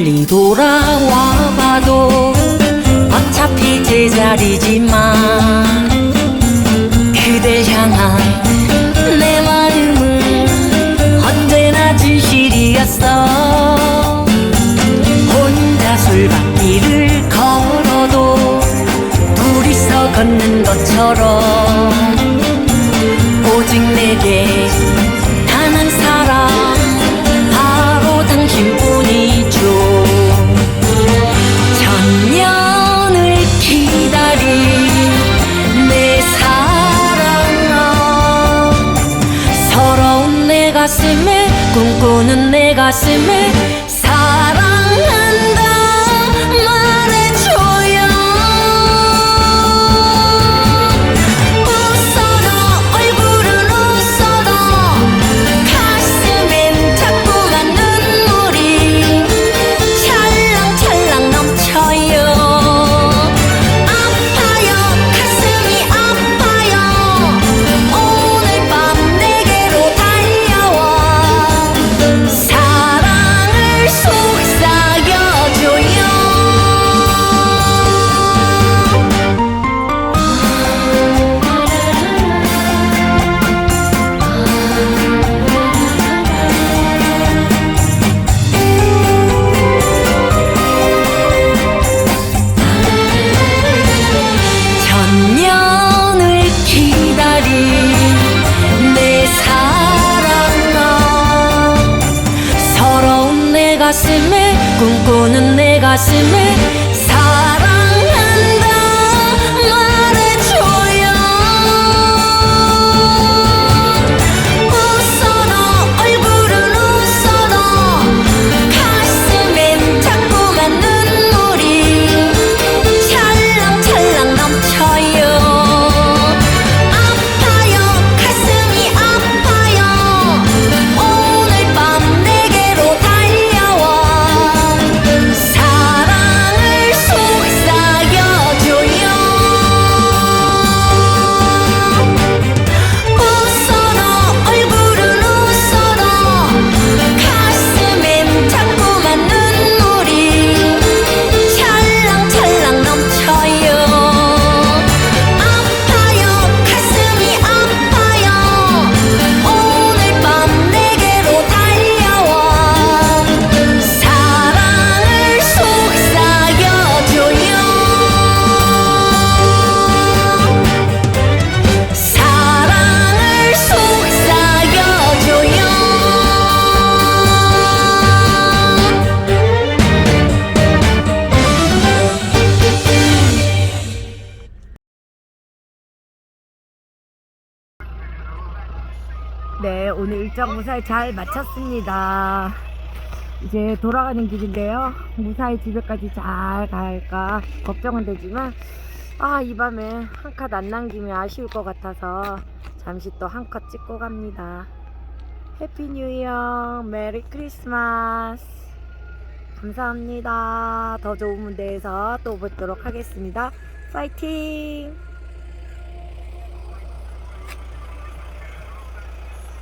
멀리 돌아와 봐도 어차피 제자리지만 그댈 향한 내 마음은 언제나 진실이었어. 혼자 술밭길을 걸어도 둘이서 걷는 것처럼 오직 내게 가슴에 꿈꾸는 내 가슴에 가슴에 꿈꾸는 내 가슴에 네, 오늘 일정 무사히 잘 마쳤습니다. 이제 돌아가는 길인데요. 무사히 집에까지 잘 갈까 걱정은 되지만, 아, 이 밤에 한 컷 안 남기면 아쉬울 것 같아서 잠시 또 한 컷 찍고 갑니다. 해피 뉴 이어, 메리 크리스마스. 감사합니다. 더 좋은 무대에서 또 뵙도록 하겠습니다. 파이팅!